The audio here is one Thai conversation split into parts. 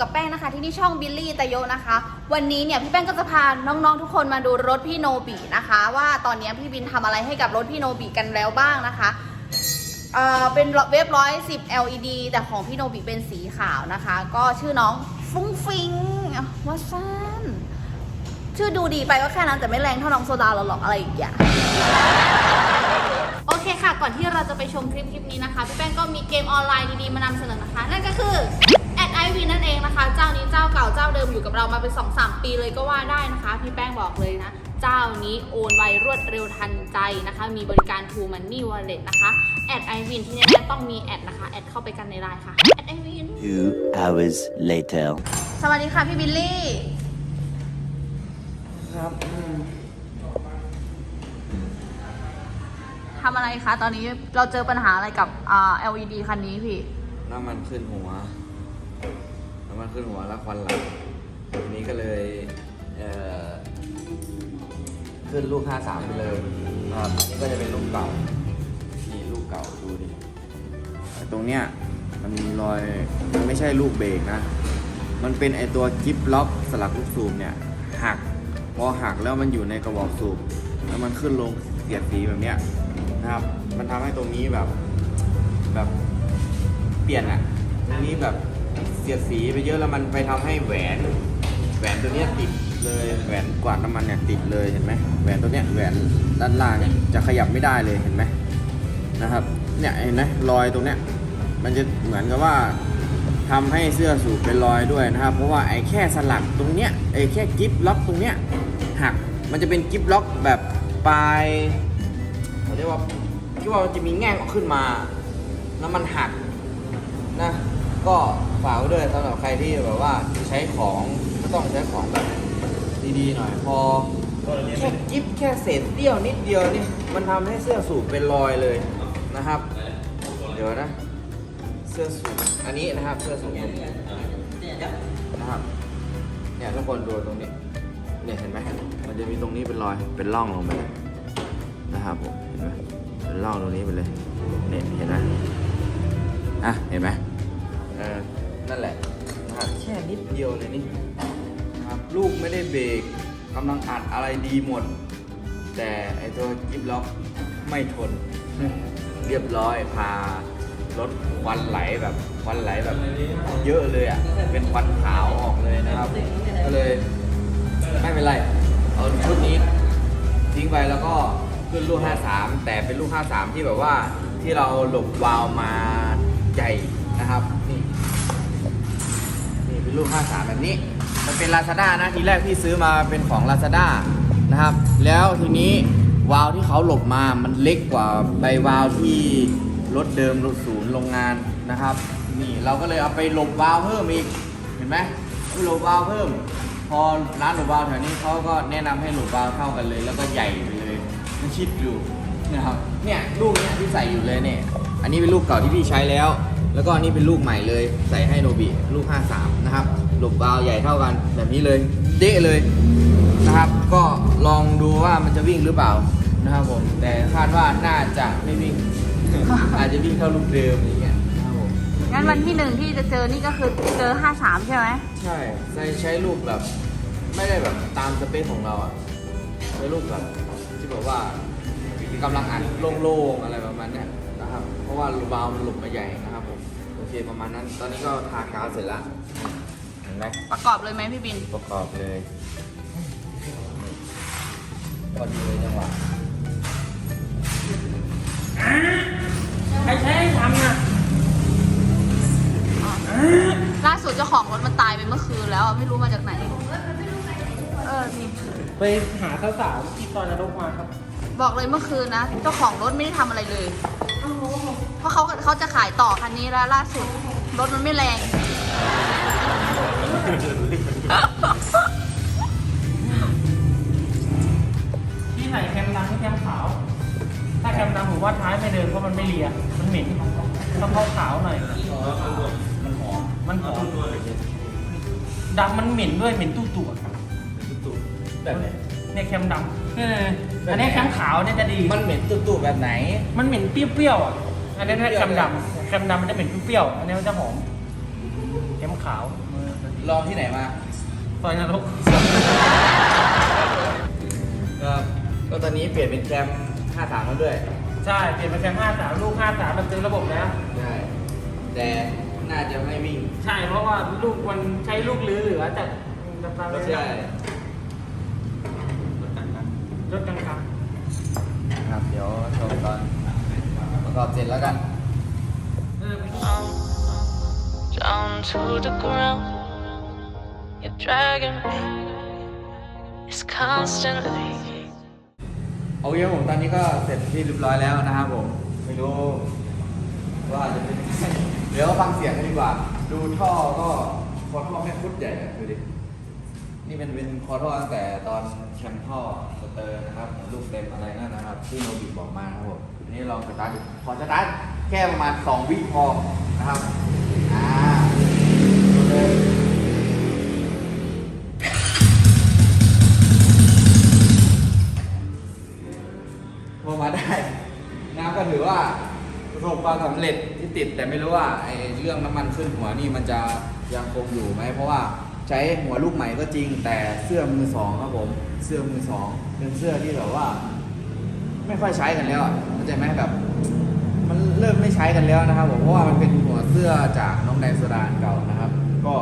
กับแป้งนะคะ ที่นี่ช่องบิลลี่ตะโยนะคะ วันนี้เนี่ยพี่แป้งก็จะพาน้องๆทุกคนมาดูรถพี่โนบินะคะ ว่าตอนนี้พี่บินทำอะไรให้กับรถพี่โนบิกันแล้วบ้างนะคะเอ่อเป็นเว็บร้อยสิบ LED แต่ของพี่โนบิเป็นสีขาวนะคะ ก็ชื่อน้องฟุ้งฟิงว่าซันชื่อดูดีไปก็แค่นั้นแต่ไม่แรงเท่าน้องโซดาเราหรอกอะไรอีกอย่างโอเคค่ะ ก่อนที่เราจะไปชมคลิปคลิปนี้นะคะ พี่แป้งก็มีเกมออนไลน์ดีๆ มานำเสนอนะคะ นั่นก็คือ วีนั่นเองนะคะ เจ้านี้เจ้าเก่าเจ้าเดิมอยู่กับเรามาเป็น2-3ปีเลยก็ว่าได้นะคะ พี่แป้งบอกเลยนะ เจ้านี้โอนไวรวดเร็วทันใจนะคะ มีบริการ True Money Wallet นะคะแอดไอวินที่แน่ๆต้องมีแอดนะคะแอดเข้าไปกันในไลน์ค่ะแอดไอวิน Two hours later. สวัสดีค่ะพี่บิลลี่ครับอืมทำอะไรคะ ตอนนี้เราเจอปัญหาอะไรกับอ่า LED คันนี้พี่ น้ำมันขึ้นหัวน้ำ มันขึ้นหัวแล้วควันหลังทีนี้ก็เลยเอ่อขึ้นลูก 53 ไปเลยนะครับนี่ก็จะเป็นลูกเก่า นี่ลูกเก่าดูดิ ตรงเนี้ยมันมีรอย มันไม่ใช่ลูกเบรกนะ มันเป็นไอตัวกิฟล็อกสลักลูกสูบเนี่ยหัก พอหักแล้วมันอยู่ในกระบอกสูบ แล้วมันขึ้นลงเสียดสีแบบเนี้ยนะครับ มันทำให้ตรงนี้แบบแบบเปลี่ยนอะตรงนี้แบบ เสียดสีไปเยอะแล้วมันไปทำให้แหวน แหวนตัวเนี้ยติดเลยแหวนกวาดน้ำมันเนี่ยติดเลยเห็นไหมแหวนตัวเนี้ยแหวนด้านล่างเนี่ยจะขยับไม่ได้เลยเห็นไหมนะครับเนี่ยเห็นไหมรอยตรงเนี้ยมันจะเหมือนกับว่าทำให้เสื้อสูบเป็นรอยด้วยนะครับ เพราะว่าไอ้แค่สลักตรงเนี้ยไอ้แค่กิฟล็อกตรงเนี้ยหักมันจะเป็นกิฟล็อกแบบปลายเขาเรียกว่าที่ว่ามันจะมีแง่งออกขึ้นมา แล้วมันหักนะ ก็ฝากไว้ด้วยสำหรับใครที่แบบว่าใช้ของก็ต้องใช้ของแบบดีๆหน่อยพอแค่กิ๊บแค่เศษเตี้ยวนิดเดียวนี่มันทำให้เสื้อสูบเป็นรอยเลยนะครับ เดี๋ยวนะ เสื้อสูบอันนี้นะครับเสื้อสูบนะครับเนี่ยทุกคนดูตรงนี้เนี่ยเห็นไหมมันจะมีตรงนี้เป็นรอยเป็นร่องลงไปเลยนะครับผมเห็นไหมเป็นร่องตรงนี้ไปเลยเนี่ยเห็นไหมอะเห็นไหม นั่นแหละนะครับแค่นิดเดียวเลยนี่นะครับลูกไม่ได้เบรกกำลังอัดอะไรดีหมด แต่ไอตัวกิฟล็อกไม่ทน เรียบร้อยพารถควันไหลแบบควันไหลแบบเยอะเลยอะเป็นควันขาวออกเลยนะครับ ก็เลยไม่เป็นไร เอาชุดนี้ทิ้งไปแล้วก็ขึ้นลูก 53 แต่เป็นลูก 53 ที่แบบว่าที่เราหลบวาล์วมาใหญ่นะครับนี่นี่ เป็นลูก53แบบนี้ มันเป็น Lazada นะทีแรกที่ซื้อมาเป็นของ Lazada นะครับ แล้วทีนี้วาล์วที่เขาหลบมามันเล็กกว่าใบวาล์วที่รถเดิมรถศูนย์โรงงานนะครับ นี่เราก็เลยเอาไปหลบวาล์วเพิ่มอีกเห็นไหมไปหลบวาล์วเพิ่ม พอร้านหลบวาล์วแถวนี้เขาก็แนะนำให้หลบวาล์วเข้ากันเลย แล้วก็ใหญ่ไปเลยมันชิดอยู่นะครับเนี่ยลูกเนี้ยที่ใส่อยู่เลยเนี่ยอันนี้เป็นลูกเก่าที่พี่ใช้แล้ว แล้วก็อันนี้เป็นลูกใหม่เลยใส่ให้โนบิลูก 53 นะครับหลบวาล์วใหญ่เท่ากันแบบนี้เลยเดะเลยนะครับ ก็ลองดูว่ามันจะวิ่งหรือเปล่านะครับผมแต่คาดว่าน่าจะไม่วิ่ง อาจจะวิ่งเท่าลูกเดิมอย่างเงี้ยนะครับผมงั้นวันที่หนึ่งที่จะเจอนี่ก็คือเจอ 53 ใช่ไหมใช่ใช้ใช้รูปแบบ ไม่ได้แบบตามสเปคของเราอะใช้รูปแบบที่แบบว่ากำลังอัดโล่งๆอะไรประมาณเนี้ยนะครับ เพราะว่ารูบาวมันหลุดมาใหญ่นะครับผม โอเคประมาณนั้น ตอนนี้ก็ทากาวเสร็จแล้วเห็นไหมประกอบเลยไหมพี่บิน ประกอบเลยพอดีเลยจังหวะใครใช้ให้ทำอะล่าสุดเจ้าของรถมันตายไปเมื่อคืนแล้วอะไม่รู้มาจากไหน เออนี่ไปหาสาวๆที่ตอนนรกมาครับ บอกเลยเมื่อคืนนะเจ้าของรถไม่ได้ทำอะไรเลย เพราะเขาเขาจะขายต่อคันนี้แล้วล่าสุดรถมันไม่แรง ที่ใส่แคมดำที่แคมขาว ถ้าแคมดำผมว่าท้ายไม่เดินเพราะมันไม่เลีย มันเหม็นต้องเข้าขาวหน่อย มันหอม มันหอมดำมันเหม็นด้วยเหม็นตู้ตู่อะแบบไหน เนี่ยแคมดำเนี่ยอันนี้แคมขาวเนี่ยจะดี มันเหม็นตุ่ๆแบบไหน มันเหม็นเปรี้ยวๆอะ อันนี้แคมดำแคมดำมันจะเหม็นเปรี้ยวๆ อันนี้มันจะหอมแคมขาวลองที่ไหนมาซอยนรกก็ก็ตอนนี้เปลี่ยนเป็นแคม53แล้วด้วย ใช่ เปลี่ยนเป็นแคม53ลูก53มันเต็มระบบแล้ว ใช่ แต่น่าจะไม่วิ่ง ใช่ เพราะว่าลูกมันใช้ลูกลื้อเหลือจากจากตาไม่เล่ใช่ รถกลางครับเดี๋ยวชมตอนประกอบเสร็จแล้วกันๆเออ down to the ground. You're dragging me. It's constantly. โอเคครับผมตอนนี้ก็เสร็จที่เรียบร้อยแล้วนะครับผม ไม่รู้ว่าจะเป็นยังไงเดี๋ยวฟังเสียงกันดีกว่า ดูท่อก็คอท่อแม่งพุดใหญ่อะดูดิ นี่เป็นเป็นคอท่อตั้งแต่ตอนแชมป์ท่อสเตอร์นะครับลูกเต็มอะไรนั่นนะครับ ที่โนบิบอกมาครับผมทีนี้ลองสตาร์ทดูขอสตาร์ทแค่ประมาณ 2 วิพอนะครับอ่าดูเลยพอมาได้น้ำก็ถือว่าประสบความสำเร็จที่ติดแต่ไม่รู้ว่าไอ้เรื่องน้ำมันขึ้นหัวนี่มันจะยังคงอยู่ไหมเพราะว่า ใช้หัวลูกใหม่ก็จริง แต่เสื้อมือสองครับผม เสื้อมือสองเป็นเสื้อที่แบบว่า ไม่ค่อยใช้กันแล้วเข้าใจไหมแบบ มันเริ่มไม่ใช้กันแล้วนะครับผมเพราะว่ามันเป็นหัวเสื้อจากน้องแดงโซดาเก่านะครับ ก็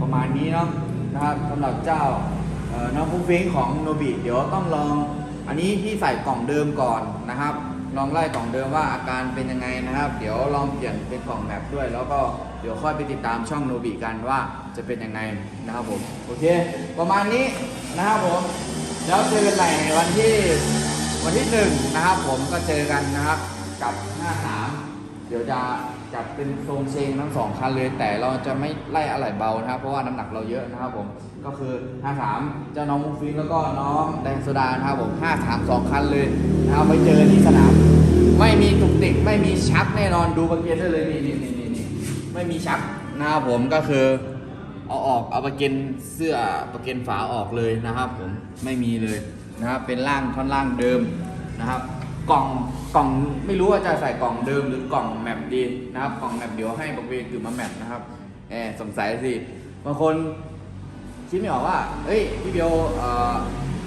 ประมาณนี้เนาะนะครับสำหรับเจ้าน้องฟุ้งฟิ้งของโนบิเดี๋ยวต้องลองอันนี้ที่ใส่กล่องเดิมก่อนนะครับ ลองไล่กล่องเดิมว่าอาการเป็นยังไงนะครับ เดี๋ยวลองเปลี่ยนเป็นกล่องแบบด้วย แล้วก็ ดี๋ยวค่อยไปติดตามช่องโนบิกันว่าจะเป็นยังไงนะครับผมโอเค ประมาณนี้นะครับผมแล้วเจอกันใหม่ในวันที่วันที่หนึ่งนะครับ ผมก็เจอกันนะครับกับ53เดี๋ยวจะจัดเป็นโซนเชงทั้งสองคันเลย แต่เราจะไม่ไล่อะไรเบานะครับ เพราะว่าน้ำหนักเราเยอะนะครับผมก็คือ 53 เจ้าน้องมุกฟินแล้วก็น้องแดงโซดานะครับผม 53 2 คันเลยนะครับไปเจอที่สนาม ไม่มีตุกติกไม่มีชักแน่นอนดูประเกนได้เลยนี่นี่นี่นี่นี่ ไม่มีชักนะครับผมก็คือเอาออกเอาประเกนเสื้อประเกนฝาออกเลยนะครับ ผมไม่มีเลยนะครับเป็นร่างท่อนล่างเดิมนะครับ กล่องกล่องไม่รู้ว่าจะใส่กล่องเดิมหรือกล่องแมปดีนะครับ กล่องแมปเดี๋ยวให้บริเวณคือมาแมปนะครับแอบสงสัยสิบางคนคิดไม่ออกว่าเอ้ยพี่เบล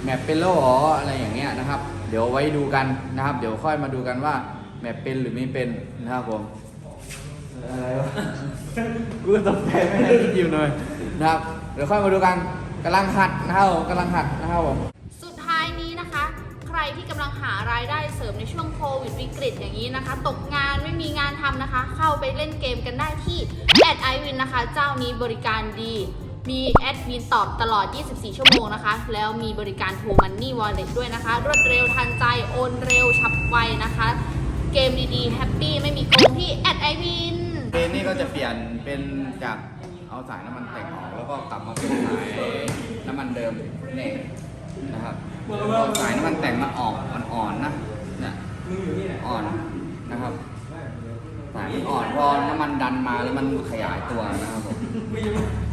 แมปเป็นโลหรออะไรอย่างเงี้ยนะครับ เดี๋ยวไว้ดูกันนะครับ เดี๋ยวค่อยมาดูกันว่าแมปเป็นหรือไม่เป็นนะครับผม อะไรวะ กูตกใจไม่ได้คิดอยู่เลยนะครับ เดี๋ยวค่อยมาดูกันกำลังหัดนะครับผมกำลังหัดนะครับผม สุดท้ายนี้นะคะ ใครที่กำลังหารายได้เสริมในช่วงโควิดวิกฤตอย่างนี้นะคะ ตกงานไม่มีงานทำนะคะ เข้าไปเล่นเกมกันได้ที่แอดไอวินนะคะ เจ้านี้บริการดี มีแอดมินตอบตลอด 24 ชั่วโมงนะคะ แล้วมีบริการ True Money Wallet ด้วยนะคะ รวดเร็วทันใจ โอนเร็ว ฉับไวนะคะ เกมดีๆ แฮปปี้ ไม่มีโกงที่แอดไอวิน เกมนี่ก็จะเปลี่ยนเป็นจากเอาสายน้ำมันแต่งออกแล้วก็กลับมาเป็นสายน้ำมันเดิมเนี่นะครับเอาสายน้ำมันแต่งมันออกมันอ่อนนะเนี่ยอ่อนนะครับสายมันอ่อนพอน้ำมันดันมาแล้วมันขยายตัวนะครับผม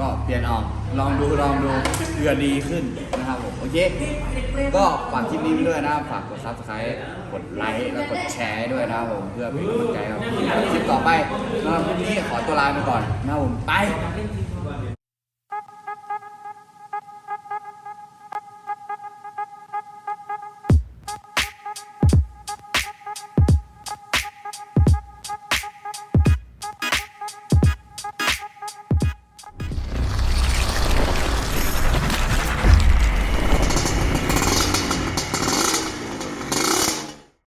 ก็เปลี่ยนออกลองดูลองดูเพื่อดีขึ้นนะครับ โอเค ก็ฝากคลิปนี้ไปด้วยนะฝากกด subscribe กดไลค์แล้วกดแชร์ให้ด้วยนะครับผมเพื่อเป็นกำลังใจครับคลิปต่อไปสำหรับคลิปนี้ขอตัวลาไปก่อนนะครับผมไป